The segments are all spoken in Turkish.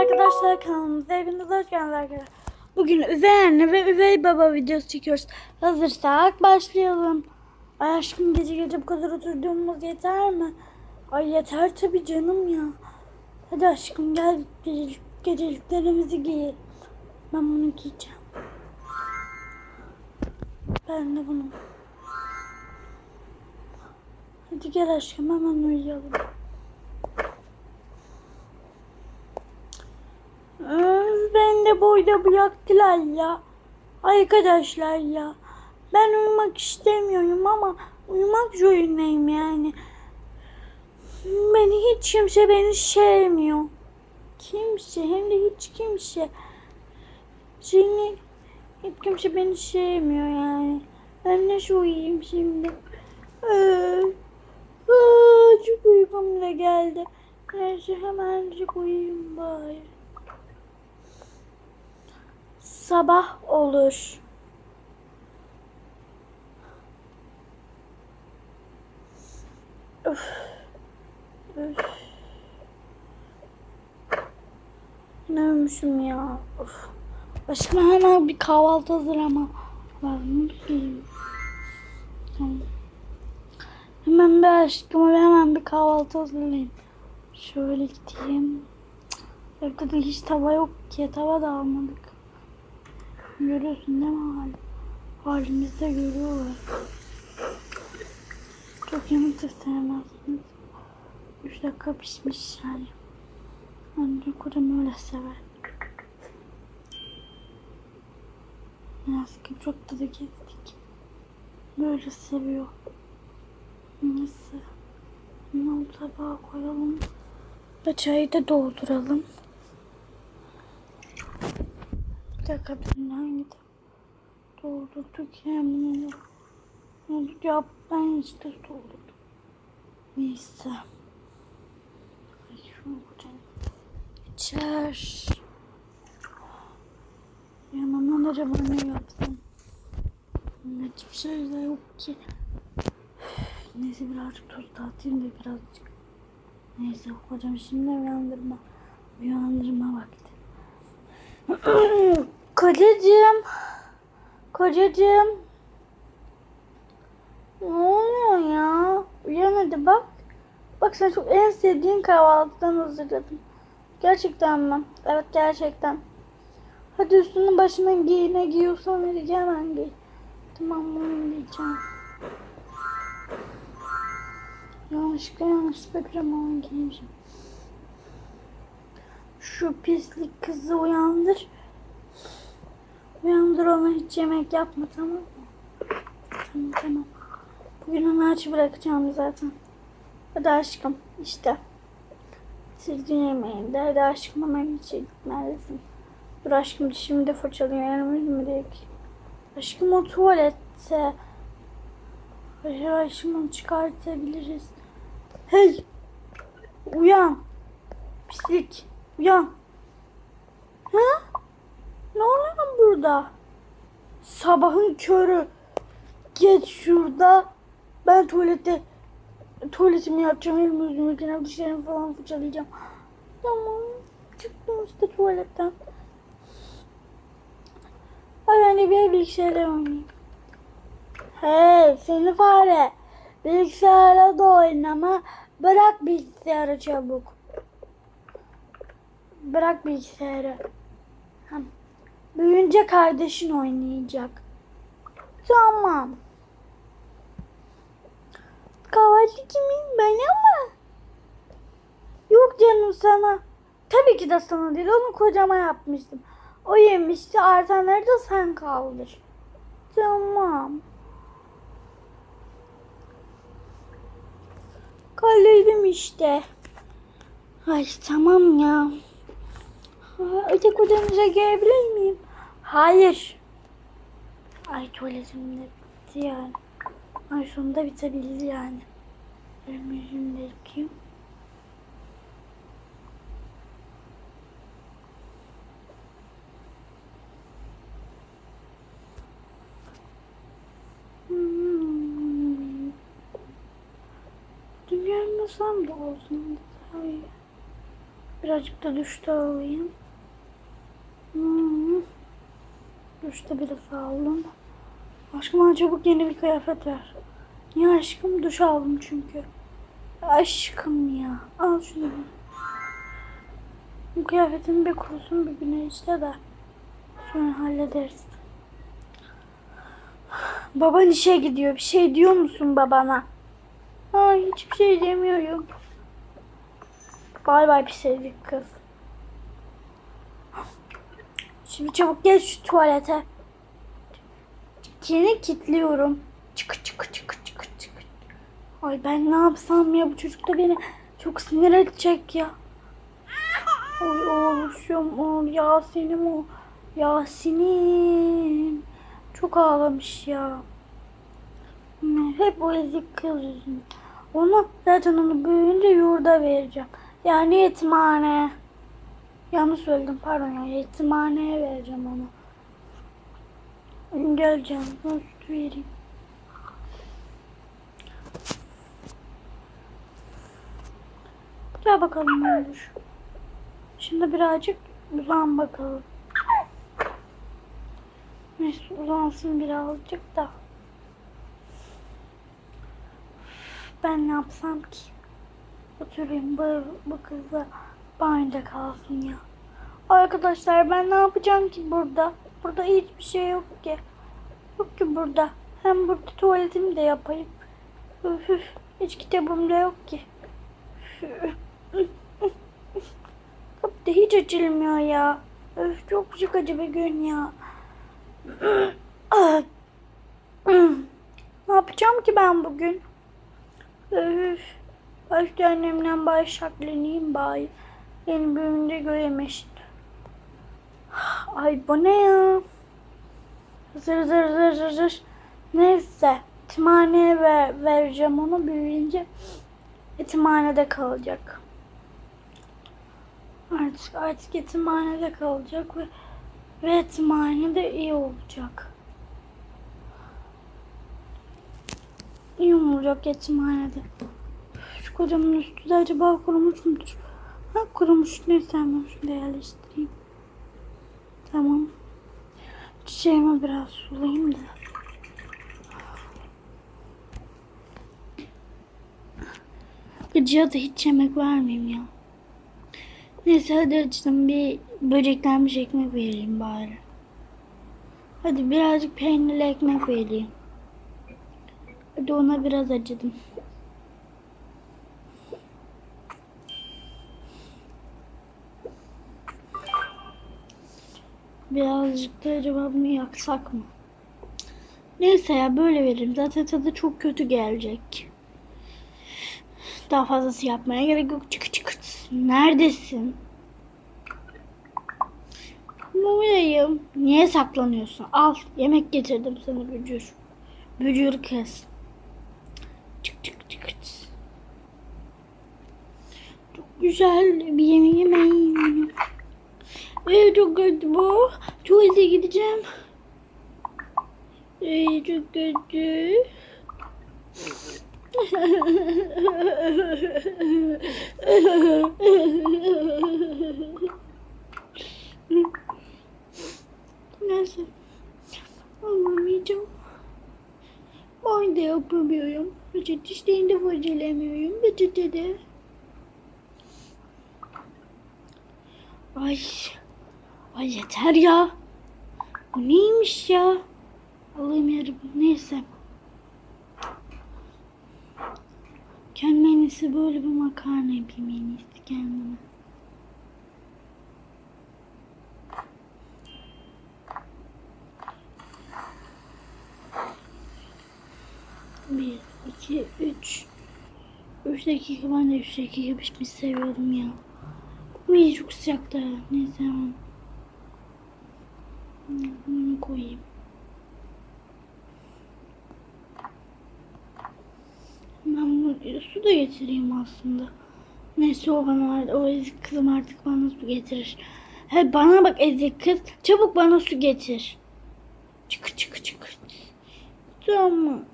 arkadaşlar kanalımıza hepiniz hoş geldiniz arkadaşlar. Bugün üvey anne ve üvey baba videosu çekiyoruz. Hazırsak başlayalım. Ay aşkım gece gece bu kadar oturduğumuz yeter mi? Ay yeter tabii canım ya. Hadi aşkım gel gecelik, geceliklerimizi giyelim. Ben bunu giyeceğim. Ben de bunu. Hadi gel aşkım hemen uyuyalım. Öf, Ben de boyda bıraktılar ya. Arkadaşlar ya. Ben uyumak istemiyorum ama uyumak zorundayım yani. Beni hiç kimse beni sevmiyor. Kimse hem de hiç kimse. Seni hiç kimse beni sevmiyor yani. Ben nasıl uyuyayım şimdi? Ee, aa, çok uykum da geldi. Neyse hemencik uyuyayım bari. Sabah olur. Üf. Üf. Ne ölmüşüm ya. Of. Aşkım hemen bir kahvaltı hazırlama. Lazım. Tamam. Hemen bir aşkıma hemen bir kahvaltı hazırlayayım. Şöyle gideyim. Evde de hiç tava yok ki. Tava da almadık. Görüyorsun değil mi hali? Halimizde görüyorlar. Çok yemek de sevmezsiniz. Üç dakika pişmiş yani. Anne kocam öyle sever. Neyse ki çok da kestik. Böyle seviyor. Neyse. Bunu tabağa koyalım. Ve çayı da dolduralım. Bir dakika bizim hangi doldurduk ya bunu. Onu yap ben işte doldurdum. Neyse. Ay şunu koyacağım. İçer. Yanından acaba ne yapsam? Hiçbir şey de yok ki. Neyse birazcık tuz dağıtayım da birazcık. Neyse hocam şimdi uyandırma. Uyandırma vakti. Kocacığım. Kocacığım. Ne oluyor ya? Uyan hadi bak. Bak sen çok en sevdiğin kahvaltıdan hazırladım. Gerçekten mi? Evet gerçekten. Hadi üstünü başına giy. Ne giyiyorsan gel hemen giy. Tamam bunu giyeceğim. Yanlışlıkla yanlışlıkla pijamanı giymişim. Şu pislik kızı uyandır. Ona hiç yemek yapma tamam mı? Tamam tamam. Bugün onu aç bırakacağım zaten. Hadi aşkım işte. Sizin yemeğinde. Hadi aşkım hemen içe gitmelisin. Dur aşkım dişimi de fırçalıyor. Yanımız mı diye ki. Aşkım o tuvalette. Aşkım onu çıkartabiliriz. Hey! Uyan! Pislik! Uyan! Ha? Ne oluyor burada? Sabahın körü. Geç şurada. Ben tuvalette tuvaletimi yapacağım. Elimi yüzümü yıkayacağım. Dişlerimi falan fırçalayacağım. Tamam. Çıktım işte tuvaletten. Ay ben de bir bilgisayarla oynayayım. Hey seni fare. Bilgisayarla da oynama. Bırak bilgisayarı çabuk. Bırak bilgisayarı. Hem Büyüyünce kardeşin oynayacak. Tamam. Kahvaltı kimin? Ben ama. Yok canım sana. Tabii ki de sana değil. Onu kocama yapmıştım. O yemişti. Artanları da sen kaldır. Tamam. Kaldırdım işte. Ay tamam ya. Öteki odamıza gelebilir miyim? Hayır. Ay tuvaletim de bitti yani. Ay sonunda bitebildi yani. Benim yüzümü de yıkayayım. Hmm. Dünyanın masam da olsun. Birazcık da duşta alayım. Hmm. Duşta biraz aldım. Aşkım bana çabuk yeni bir kıyafet ver. Niye aşkım? Duş aldım çünkü. Aşkım ya. Al şunu. Bu kıyafetin bir kurusun bir güneşte de. Sonra hallederiz. Baban işe gidiyor. Bir şey diyor musun babana? Ay hiçbir şey demiyorum. Bay bay pislik kız. Şimdi çabuk gel şu tuvalete. Yeni kilitliyorum. Çıkı çıkı çıkı çıkı çıkı. Ay ben ne yapsam ya bu çocuk da beni çok sinir edecek ya. Oy oğluşum o Yasin'im o. Yasin'im. Çok ağlamış ya. Hep o ezik kız yüzünden. Onu zaten onu büyüyünce yurda vereceğim. Yani yetimhane. Yanlış söyledim pardon ya. Yetimhaneye vereceğim onu. Geleceğim. Ben süt vereyim. Gel bakalım ne olur. Şimdi birazcık uzan bakalım. Neyse uzansın birazcık da. Ben ne yapsam ki? Oturayım bu, bu kızla banyoda kalsın ya. Arkadaşlar ben ne yapacağım ki burada? Burada hiçbir şey yok ki. Yok ki burada. Hem burada tuvaletimi de yapayım. Üf, üf. Hiç kitabım da yok ki. Kapı da hiç açılmıyor ya. Öf, çok sıkıcı bir gün ya. ne yapacağım ki ben bugün? Öf. Başta annemden başaklanayım bari. Beni büyüğünde göremesin. Ay bu ne ya? Zır zır zır zır zır. Neyse. Yetimhaneye ver, vereceğim onu büyüyünce. Yetimhanede kalacak. Artık artık yetimhanede kalacak ve ve yetimhanede iyi olacak. İyi olacak yetimhanede. Şu kocamın üstü de acaba kurumuş mudur? Ha kurumuş. Neyse hemen şunu yerleştireyim. Tamam. Çiçeğimi biraz sulayayım da. Gıcıya da hiç yemek vermeyeyim ya. Neyse hadi açtım bir böceklenmiş ekmek vereyim bari. Hadi birazcık peynirli ekmek vereyim. Hadi ona biraz acıdım. Birazcık da acaba bunu yaksak mı? Neyse ya böyle veririm. Zaten tadı çok kötü gelecek. Daha fazlası yapmaya gerek yok. Çık çık. Neredesin? Buradayım. Niye saklanıyorsun? Al. Yemek getirdim sana bücür. Bücür kız. Çık çık çık. Çok güzel bir yemek yemeğim. Ee, çok kötü bu. Tuvalete gideceğim. Ee, çok kötü. Neyse. Anlamayacağım. Ben de yapamıyorum. Reçet işlerini de fırçalamıyorum. Reçete de. Ay. Ay yeter ya. Bu neymiş ya? Allah'ım yarabbim. Neyse. Kendime en iyisi böyle bir makarna yapayım en iyisi kendime. Bir, iki, üç. Üç dakika ben de üç dakika pişmiş seviyorum ya. Uy çok sıcak da. Neyse hemen. Bunu koyayım. Ben bunu su da getireyim aslında. Neyse o bana o ezik kızım artık bana su getirir. He bana bak ezik kız. Çabuk bana su getir. Çık çık çık. Tamam.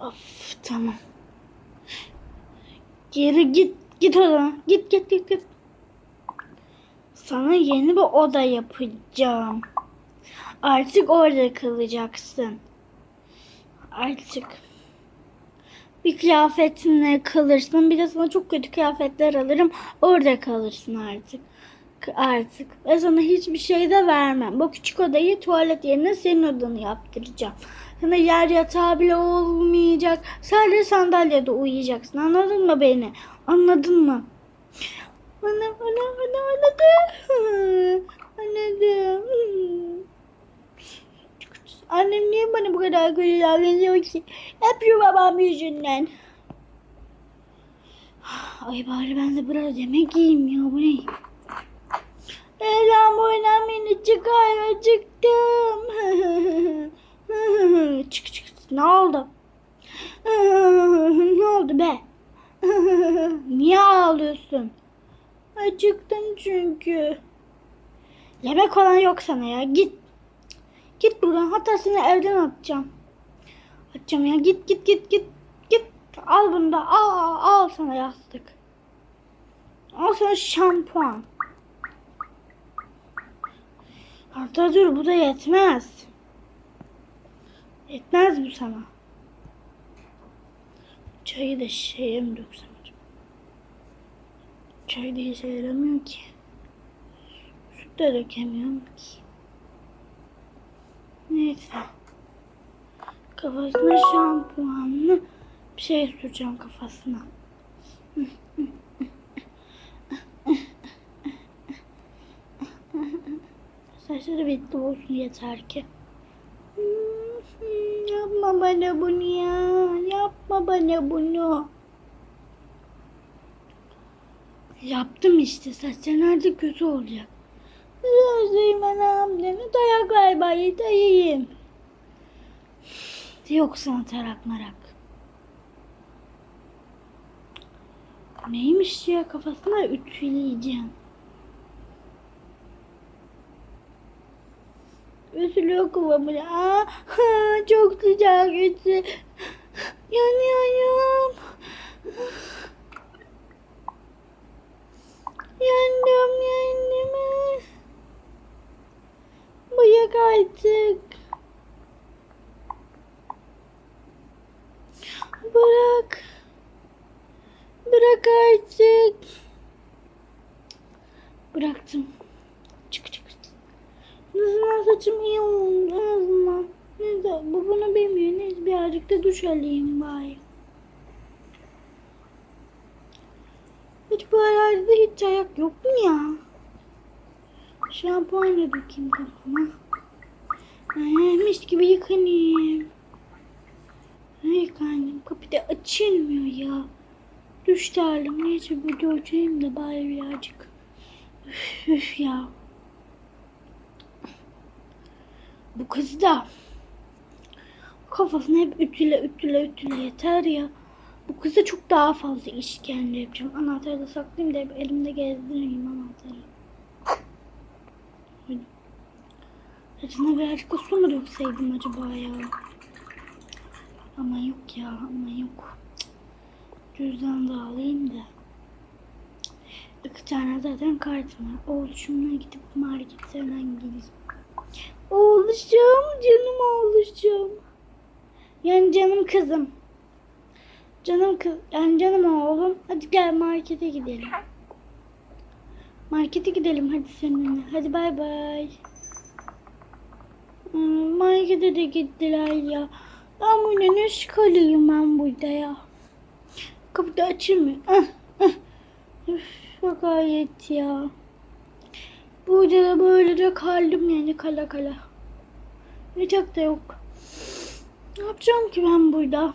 Of tamam. Geri git git odana. Git git git git. Sana yeni bir oda yapacağım. Artık orada kalacaksın. Artık bir kıyafetinle kalırsın. Bir de sana çok kötü kıyafetler alırım. Orada kalırsın artık. Artık. Ve sana hiçbir şey de vermem. Bu küçük odayı tuvalet yerine senin odanı yaptıracağım. Sana yer yatağı bile olmayacak. Sadece sandalyede uyuyacaksın. Anladın mı beni? Anladın mı? Ana ana ana anladım. Anladım. Annem niye bana bu kadar kötü davranıyor ki? Hep şu babam yüzünden. Ay bari ben de biraz yemek yiyeyim ya bu ne? Ela buradan beni çıkar acıktım. çık çık ne oldu? ne oldu be? Niye ağlıyorsun? Acıktım çünkü. Yemek falan yok sana ya git. Git buradan hatta seni evden atacağım. Atacağım ya git git git git. Git al bunu da al, al sana yastık. Al sana şampuan. Hatta dur bu da yetmez. Yetmez bu sana. Çayı da şeye mi döksem acaba? Çay da işe yaramıyor ki. Süt de dökemiyorum ki. Neyse. Kafasına şampuanlı bir şey süreceğim kafasına. Saçları bitti olsun yeter ki. Yapma bana bunu ya. Yapma bana bunu. Yaptım işte. Saçların artık kötü olacak. Özleyim anam. Ne dayak ver bari dayayım. Yok sana tarak marak. Neymiş ya kafasına ütüleyeceğim. Üzülüyor kafamı. Aa, çok sıcak ütü. Yanıyorum. Yandım yandım. Bırak artık. Bırak. Bırak artık. Bıraktım. Çık çık. En azından saçım iyi oldu. En azından. Neyse bu bunu bilmiyor. Neyse alayım bari. Hiç bu aralarda hiç ayak yok mu ya? Şampuanla dökeyim kafama. Ee, mis gibi yıkanayım. Yıkanayım. Kapı da açılmıyor ya. Da aldım. Neyse bir dökeyim de bari birazcık. Üf, üf ya. Bu kız da kafasını hep ütüle ütüle ütüle yeter ya. Bu kıza çok daha fazla işkence yapacağım. Anahtarı da saklayayım da hep elimde gezdireyim anahtarı. Saçına birazcık da mu dökseydim acaba ya? Ama yok ya ama yok. Cüzdan da alayım da. İki tane zaten kartım var. Oğluşumla gidip marketten gideyim. Oğluşum, canım oğluşum. Yani canım kızım. Canım kız, yani canım oğlum. Hadi gel markete gidelim. Markete gidelim hadi seninle. Hadi bay bay. Hmm, Markete de gittiler ya. Ben burada ne çıkarayım ben burada ya. Kapıda açılmıyor. Ah, ah. Üf, çok ayet ya. Burada da böyle de kaldım yani kala kala. Yatak da yok. Ne yapacağım ki ben burada?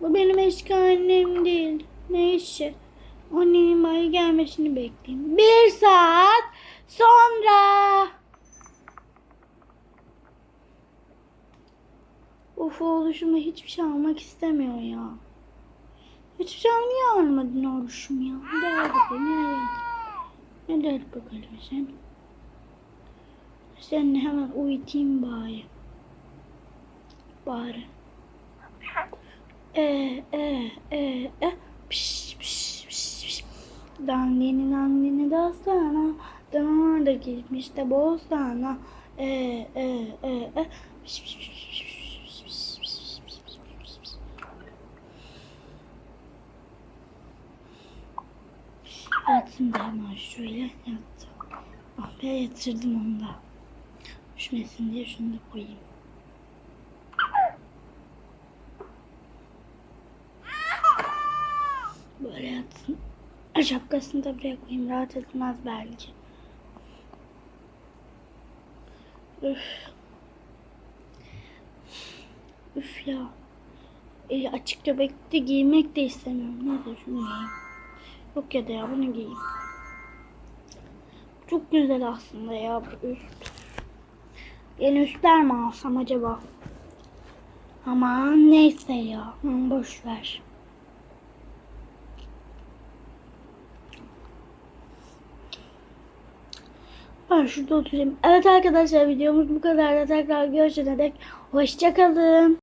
Bu benim eski annem değil. Ne işi? Annemin bana gelmesini bekleyeyim. Bir saat sonra. Of oluşuma hiçbir şey almak istemiyor ya. Hiçbir şey niye almadın oluşum ya? Al bakalım nereye Ne der bakalım sen? Sen hemen uyutayım bari. Bari. E e e e piş piş piş piş. Dandini dandini dastana. Dana da gitmiş de bostana. E e e e piş piş piş. Yatsın da hemen şöyle yattı. Ah be yatırdım onu da. Düşmesin diye şunu da koyayım. Şapkasını da buraya koyayım. Rahat etmez belki. Üf. Üf ya. E, açık göbekli giymek de istemiyorum. Neyse şunu giyeyim. Yok ya da ya bunu giyeyim. Çok güzel aslında ya bu üst. Yeni üstler mi alsam acaba? Aman neyse ya. Boş ver. Ben şurada oturayım. Evet arkadaşlar videomuz bu kadar da tekrar görüşene dek hoşçakalın.